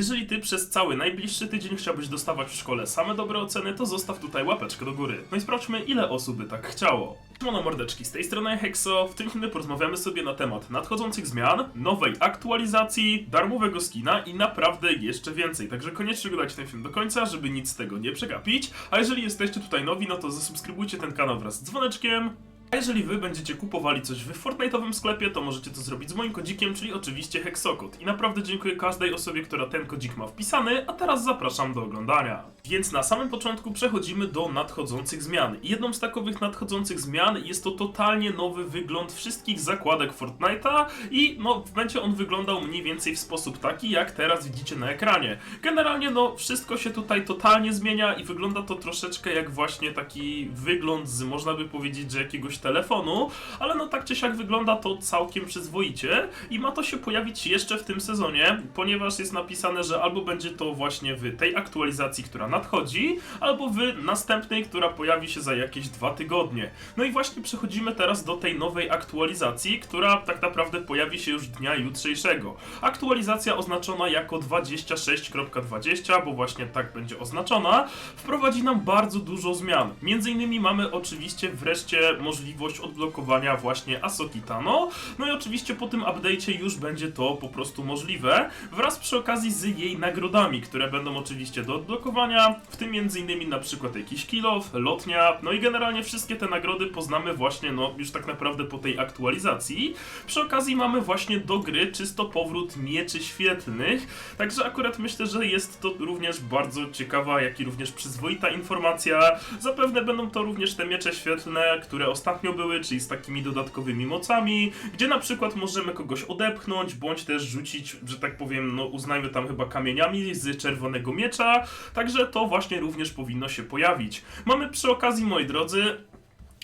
Jeżeli ty przez cały najbliższy tydzień chciałbyś dostawać w szkole same dobre oceny, to zostaw tutaj łapeczkę do góry. No i sprawdźmy, ile osób by tak chciało. Mono mordeczki, z tej strony Hexo. W tym filmie porozmawiamy sobie na temat nadchodzących zmian, nowej aktualizacji, darmowego skina i naprawdę jeszcze więcej. Także koniecznie oglądajcie ten film do końca, żeby nic z tego nie przegapić. A jeżeli jesteście tutaj nowi, no to zasubskrybujcie ten kanał wraz z dzwoneczkiem. A jeżeli wy będziecie kupowali coś w Fortnite'owym sklepie, to możecie to zrobić z moim kodzikiem, czyli oczywiście Hexokod. I naprawdę dziękuję każdej osobie, która ten kodzik ma wpisany, a teraz zapraszam do oglądania. Więc na samym początku przechodzimy do nadchodzących zmian. I jedną z takowych nadchodzących zmian jest to totalnie nowy wygląd wszystkich zakładek Fortnite'a i no będzie on wyglądał mniej więcej w sposób taki, jak teraz widzicie na ekranie. Generalnie no wszystko się tutaj totalnie zmienia i wygląda to troszeczkę jak właśnie taki wygląd z można by powiedzieć, że jakiegoś telefonu, ale no tak czy siak wygląda to całkiem przyzwoicie i ma to się pojawić jeszcze w tym sezonie, ponieważ jest napisane, że albo będzie to właśnie w tej aktualizacji, która nadchodzi, albo w następnej, która pojawi się za jakieś dwa tygodnie. No i właśnie przechodzimy teraz do tej nowej aktualizacji, która tak naprawdę pojawi się już dnia jutrzejszego. Aktualizacja oznaczona jako 26.20, bo właśnie tak będzie oznaczona, wprowadzi nam bardzo dużo zmian. Między innymi mamy oczywiście wreszcie możliwość odblokowania właśnie Asoki Tano, no i oczywiście po tym update'cie już będzie to po prostu możliwe, wraz przy okazji z jej nagrodami, które będą oczywiście do odblokowania, w tym innymi na przykład jakiś kill off, lotnia, no i generalnie wszystkie te nagrody poznamy właśnie, no już tak naprawdę po tej aktualizacji. Przy okazji mamy właśnie do gry czysto powrót mieczy świetlnych, także akurat myślę, że jest to również bardzo ciekawa, jak i również przyzwoita informacja. Zapewne będą to również te miecze świetlne, które ostatnio były, czyli z takimi dodatkowymi mocami, gdzie na przykład możemy kogoś odepchnąć, bądź też rzucić, że tak powiem, no uznajmy tam chyba kamieniami z czerwonego miecza, także to właśnie również powinno się pojawić. Mamy przy okazji, moi drodzy,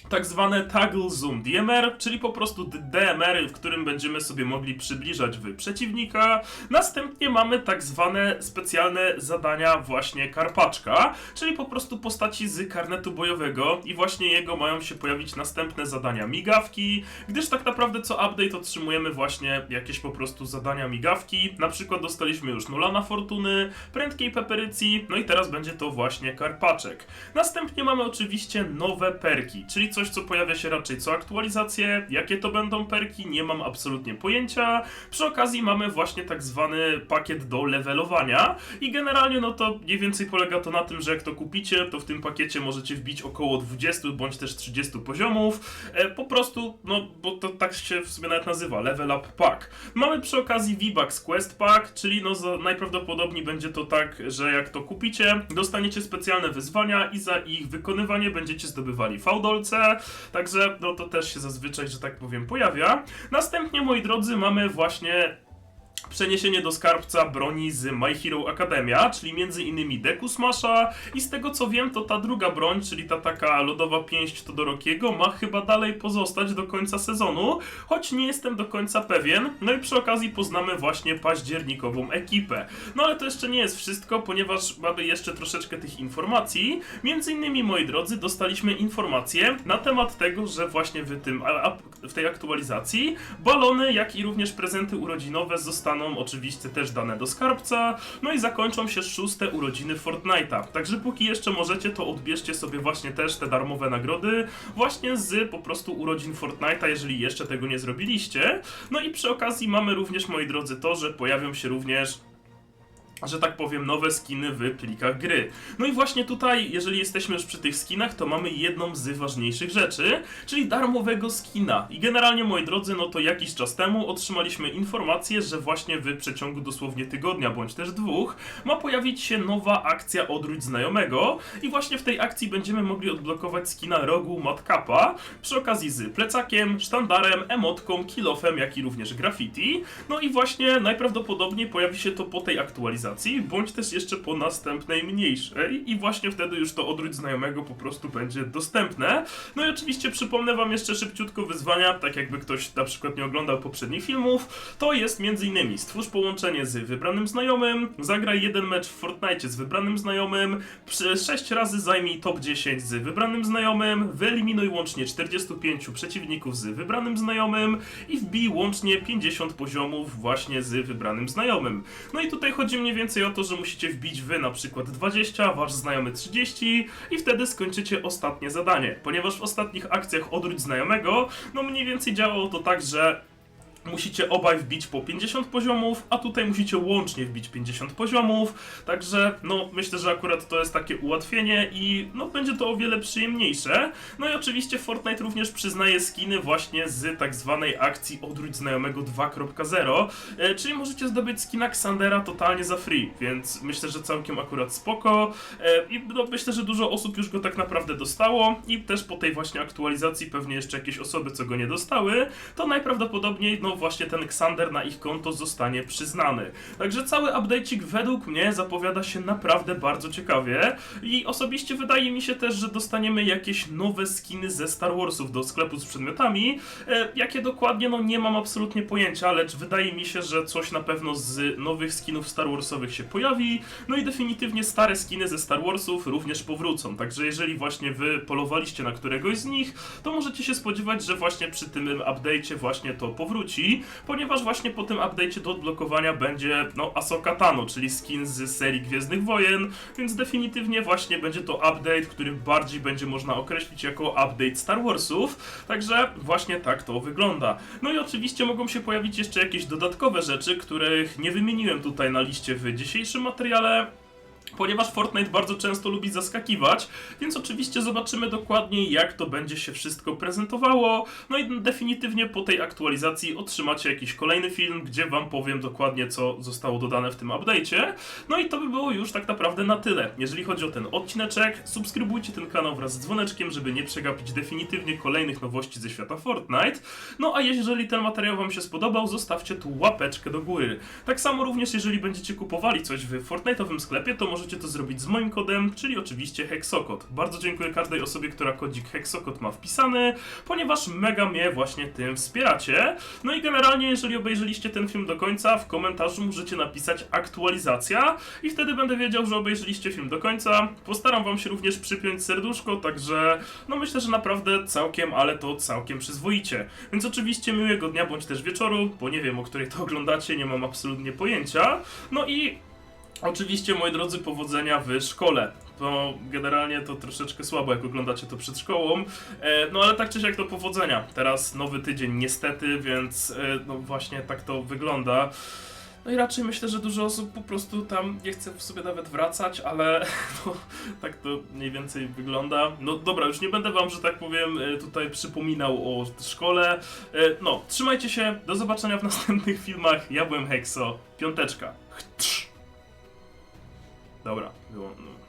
tak zwane Toggle Zoom DMR, czyli po prostu DMR, w którym będziemy sobie mogli przybliżać w przeciwnika. Następnie mamy tak zwane specjalne zadania właśnie Karpaczka, czyli po prostu postaci z karnetu bojowego i właśnie jego mają się pojawić następne zadania migawki, gdyż tak naprawdę co update otrzymujemy właśnie jakieś po prostu zadania migawki. Na przykład dostaliśmy już Nolana Fortuny, prędkiej peperycji, no i teraz będzie to właśnie Karpaczek. Następnie mamy oczywiście nowe perki, czyli coś, co pojawia się raczej co aktualizacje. Jakie to będą perki, nie mam absolutnie pojęcia. Przy okazji mamy właśnie tak zwany pakiet do levelowania i generalnie no to mniej więcej polega to na tym, że jak to kupicie, to w tym pakiecie możecie wbić około 20 bądź też 30 poziomów. E, po prostu, no bo to tak się w sumie nawet nazywa, level up pack. Mamy przy okazji V-Bucks Quest Pack, czyli no za, najprawdopodobniej będzie to tak, że jak to kupicie, dostaniecie specjalne wyzwania i za ich wykonywanie będziecie zdobywali fałdolce, także no to też się zazwyczaj, że tak powiem, pojawia. Następnie, moi drodzy, mamy właśnie przeniesienie do skarbca broni z My Hero Academia, czyli między innymi Deku Smasha i z tego co wiem, to ta druga broń, czyli ta taka lodowa pięść Todorokiego ma chyba dalej pozostać do końca sezonu, choć nie jestem do końca pewien. No i przy okazji poznamy właśnie październikową ekipę. No ale to jeszcze nie jest wszystko, ponieważ mamy jeszcze troszeczkę tych informacji. Między innymi, moi drodzy, dostaliśmy informacje na temat tego, że właśnie w tym w tej aktualizacji balony, jak i również prezenty urodzinowe zostaną oczywiście też dane do skarbca, no i zakończą się szóste urodziny Fortnite'a. Także póki jeszcze możecie, to odbierzcie sobie właśnie też te darmowe nagrody właśnie z po prostu urodzin Fortnite'a, jeżeli jeszcze tego nie zrobiliście. No i przy okazji mamy również, moi drodzy, to, że pojawią się również że tak powiem, nowe skiny w plikach gry. No i właśnie tutaj, jeżeli jesteśmy już przy tych skinach, to mamy jedną z ważniejszych rzeczy, czyli darmowego skina. I generalnie, moi drodzy, no to jakiś czas temu otrzymaliśmy informację, że właśnie w przeciągu dosłownie tygodnia, bądź też dwóch, ma pojawić się nowa akcja Odwróć Znajomego i właśnie w tej akcji będziemy mogli odblokować skina rogu Madcapa, przy okazji z plecakiem, sztandarem, emotką, kilofem, jak i również graffiti. No i właśnie najprawdopodobniej pojawi się to po tej aktualizacji, bądź też jeszcze po następnej mniejszej i właśnie wtedy już to odwróć znajomego po prostu będzie dostępne. No i oczywiście przypomnę wam jeszcze szybciutko wyzwania, tak jakby ktoś na przykład nie oglądał poprzednich filmów, to jest m.in. stwórz połączenie z wybranym znajomym, zagraj jeden mecz w Fortnite z wybranym znajomym, 6 razy zajmij top 10 z wybranym znajomym, wyeliminuj łącznie 45 przeciwników z wybranym znajomym i wbij łącznie 50 poziomów właśnie z wybranym znajomym. No i tutaj chodzi mniej więcej o to, że musicie wbić wy na przykład 20, wasz znajomy 30 i wtedy skończycie ostatnie zadanie. Ponieważ w ostatnich akcjach odwróć znajomego, no mniej więcej działało to tak, że Musicie obaj wbić po 50 poziomów, a tutaj musicie łącznie wbić 50 poziomów, także no myślę, że akurat to jest takie ułatwienie i no będzie to o wiele przyjemniejsze. No i oczywiście Fortnite również przyznaje skiny właśnie z tak zwanej akcji Odwróć Znajomego 2.0, e, czyli możecie zdobyć skina Xandera totalnie za free, więc myślę, że całkiem akurat spoko. E, i no, myślę, że dużo osób już go tak naprawdę dostało. I też po tej właśnie aktualizacji pewnie jeszcze jakieś osoby, co go nie dostały, to najprawdopodobniej no właśnie ten Xander na ich konto zostanie przyznany. Także cały update'cik według mnie zapowiada się naprawdę bardzo ciekawie i osobiście wydaje mi się też, że dostaniemy jakieś nowe skiny ze Star Warsów do sklepu z przedmiotami. E, jakie dokładnie, no nie mam absolutnie pojęcia, lecz wydaje mi się, że coś na pewno z nowych skinów Star Warsowych się pojawi. No i definitywnie stare skiny ze Star Warsów również powrócą. Także jeżeli właśnie wy polowaliście na któregoś z nich, to możecie się spodziewać, że właśnie przy tym update'cie właśnie to powróci, ponieważ właśnie po tym update'cie do odblokowania będzie no Ahsoka Tano, czyli skin z serii Gwiezdnych Wojen, więc definitywnie właśnie będzie to update, który bardziej będzie można określić jako update Star Warsów, także właśnie tak to wygląda. No i oczywiście mogą się pojawić jeszcze jakieś dodatkowe rzeczy, których nie wymieniłem tutaj na liście w dzisiejszym materiale, ponieważ Fortnite bardzo często lubi zaskakiwać, więc oczywiście zobaczymy dokładnie jak to będzie się wszystko prezentowało. No i definitywnie po tej aktualizacji otrzymacie jakiś kolejny film, gdzie wam powiem dokładnie co zostało dodane w tym update'cie. No i to by było już tak naprawdę na tyle. Jeżeli chodzi o ten odcineczek, subskrybujcie ten kanał wraz z dzwoneczkiem, żeby nie przegapić definitywnie kolejnych nowości ze świata Fortnite. No a jeżeli ten materiał wam się spodobał, zostawcie tu łapeczkę do góry. Tak samo również jeżeli będziecie kupowali coś w Fortnite'owym sklepie, to możecie to zrobić z moim kodem, czyli oczywiście Hexokod. Bardzo dziękuję każdej osobie, która kodzik Hexokod ma wpisany, ponieważ mega mnie właśnie tym wspieracie. No i generalnie, jeżeli obejrzeliście ten film do końca, w komentarzu możecie napisać aktualizacja i wtedy będę wiedział, że obejrzeliście film do końca. Postaram wam się również przypiąć serduszko, także no myślę, że naprawdę całkiem, ale to całkiem przyzwoicie. Więc oczywiście miłego dnia bądź też wieczoru, bo nie wiem o której to oglądacie, nie mam absolutnie pojęcia. No i Oczywiście, moi drodzy, powodzenia w szkole. To generalnie to troszeczkę słabo, jak oglądacie to przed szkołą. E, no ale tak czy siak to powodzenia. Teraz nowy tydzień, niestety, więc e, no właśnie tak to wygląda. No i raczej myślę, że dużo osób po prostu tam nie chce w sobie nawet wracać, ale no, tak to mniej więcej wygląda. No dobra, już nie będę wam, że tak powiem, e, tutaj przypominał o szkole. E, No, trzymajcie się, do zobaczenia w następnych filmach. Ja byłem Hexo, piąteczka. Chtrz. Dobra, było. No.